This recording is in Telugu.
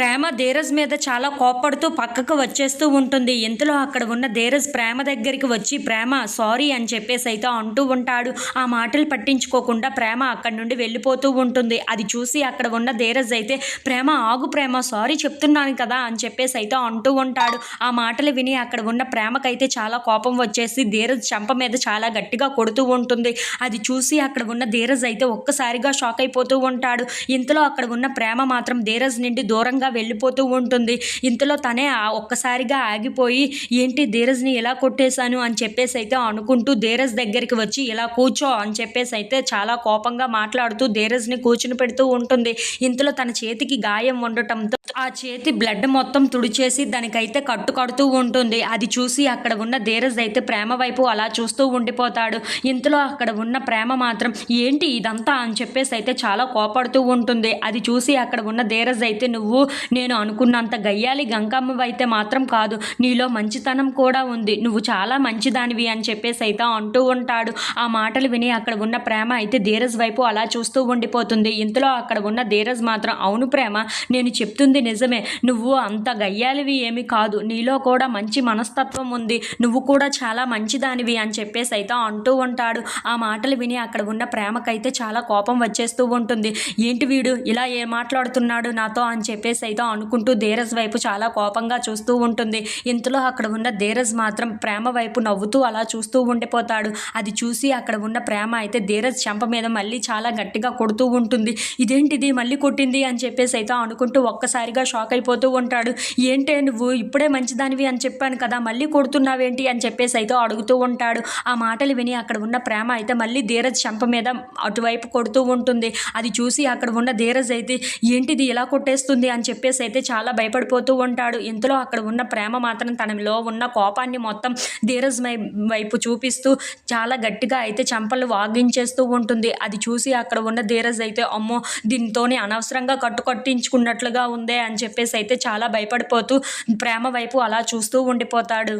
ప్రేమ ధీరజ్ మీద చాలా కోప్పడుతూ పక్కకు వచ్చేస్తూ ఉంటుంది. ఇంతలో అక్కడ ఉన్న ధీరజ్ ప్రేమ దగ్గరికి వచ్చి ప్రేమ సారీ అని చెప్పేసి అయితే అంటూ ఉంటాడు. ఆ మాటలు పట్టించుకోకుండా ప్రేమ అక్కడి నుండి వెళ్ళిపోతూ ఉంటుంది. అది చూసి అక్కడ ఉన్న ధీరజ్ అయితే ప్రేమ ఆగు ప్రేమ సారీ చెప్తున్నాను కదా అని చెప్పేసి అయితే అంటూ ఉంటాడు. ఆ మాటలు విని అక్కడ ఉన్న ప్రేమకైతే చాలా కోపం వచ్చేసి ధీరజ్ చంప మీద చాలా గట్టిగా కొడుతూ ఉంటుంది. అది చూసి అక్కడ ఉన్న ధీరజ్ అయితే ఒక్కసారిగా షాక్ అయిపోతూ ఉంటాడు. ఇంతలో అక్కడ ఉన్న ప్రేమ మాత్రం ధీరజ్ నుండి దూరంగా వెళ్ళిపోతూ ఉంటుంది. ఇంతలో తనే ఒక్కసారిగా ఆగిపోయి ఏంటి ధీరజ్ని ఇలా కొట్టేశాను? అని చెప్పేసి అయితే అనుకుంటూ ధీరజ్ దగ్గరికి వచ్చి ఇలా కూర్చో అని చెప్పేసి అయితే చాలా కోపంగా మాట్లాడుతూ ధీరజ్ని కూర్చుని పెడుతూ ఉంటుంది. ఇంతలో తన చేతికి గాయం ఉండటంతో ఆ చేతి బ్లడ్ మొత్తం తుడిచేసి దానికైతే కట్టు కడుతూ ఉంటుంది. అది చూసి అక్కడ ఉన్న ధీరజ్ అయితే ప్రేమ వైపు అలా చూస్తూ ఉండిపోతాడు. ఇంతలో అక్కడ ఉన్న ప్రేమ మాత్రం ఏంటి ఇదంతా? అని చెప్పేసి అయితే చాలా కోపడుతూ ఉంటుంది. అది చూసి అక్కడ ఉన్న ధీరజ్ అయితే నువ్వు నేను అనుకున్నంత గయ్యాలి గంగమ్మ అయితే మాత్రం కాదు. నీలో మంచితనం కూడా ఉంది. నువ్వు చాలా మంచిదానివి అని చెప్పేసి అయితే అంటూ ఉంటాడు. ఆ మాటలు విని అక్కడ ఉన్న ప్రేమ అయితే ధీరజ్ వైపు అలా చూస్తూ ఉండిపోతుంది. ఇంతలో అక్కడ ఉన్న ధీరజ్ మాత్రం అవును ప్రేమ నేను చెప్తుంది నిజమే. నువ్వు అంత గయ్యాలివి ఏమి కాదు. నీలో కూడా మంచి మనస్తత్వం ఉంది. నువ్వు కూడా చాలా మంచిదానివి అని చెప్పేసి అయితే అంటూ ఉంటాడు. ఆ మాటలు విని అక్కడ ఉన్న ప్రేమకైతే చాలా కోపం వచ్చేస్తూ ఉంటుంది. ఏంటి వీడు? ఇలా ఏ మాట్లాడుతున్నాడు నాతో? అని చెప్పేసి అయితే అనుకుంటూ ధీరజ్ వైపు చాలా కోపంగా చూస్తూ ఉంటుంది. ఇంతలో అక్కడ ఉన్న ధీరజ్ మాత్రం ప్రేమ వైపు నవ్వుతూ అలా చూస్తూ ఉండిపోతాడు. అది చూసి అక్కడ ఉన్న ప్రేమ అయితే ధీరజ్ చెంప మీద మళ్ళీ చాలా గట్టిగా కొడుతూ ఉంటుంది. ఇదేంటిది? మళ్ళీ కొట్టింది? అని చెప్పేసి అయితే అనుకుంటూ ఒక్కసారిగా షాక్ అయిపోతూ ఉంటాడు. ఏంటే నువ్వు ఇప్పుడే మంచిదానివి అని చెప్పాను కదా మళ్ళీ కొడుతున్నావేంటి? అని చెప్పేసి అయితే అడుగుతూ ఉంటాడు. ఆ మాటలు విని అక్కడ ఉన్న ప్రేమ అయితే మళ్ళీ ధీరజ్ చెంప మీద అటువైపు కొడుతూ ఉంటుంది. అది చూసి అక్కడ ఉన్న ధీరజ్ అయితే ఏంటిది? ఇలా కొట్టేస్తుంది? అని చెప్పి చెప్పేసి అయితే చాలా భయపడిపోతూ ఉంటాడు. ఇంతలో అక్కడ ఉన్న ప్రేమ మాత్రం తనలో ఉన్న కోపాన్ని మొత్తం ధీరజ్ వై- వైపు చూపిస్తూ చాలా గట్టిగా అయితే చంపలు వాగించేస్తూ ఉంటుంది. అది చూసి అక్కడ ఉన్న ధీరజ్ అయితే అమ్మో దీనితోనే అనవసరంగా కట్టుకట్టించుకున్నట్లుగా ఉందే అని చెప్పేసి అయితే చాలా భయపడిపోతూ ప్రేమ వైపు అలా చూస్తూ ఉండిపోతాడు.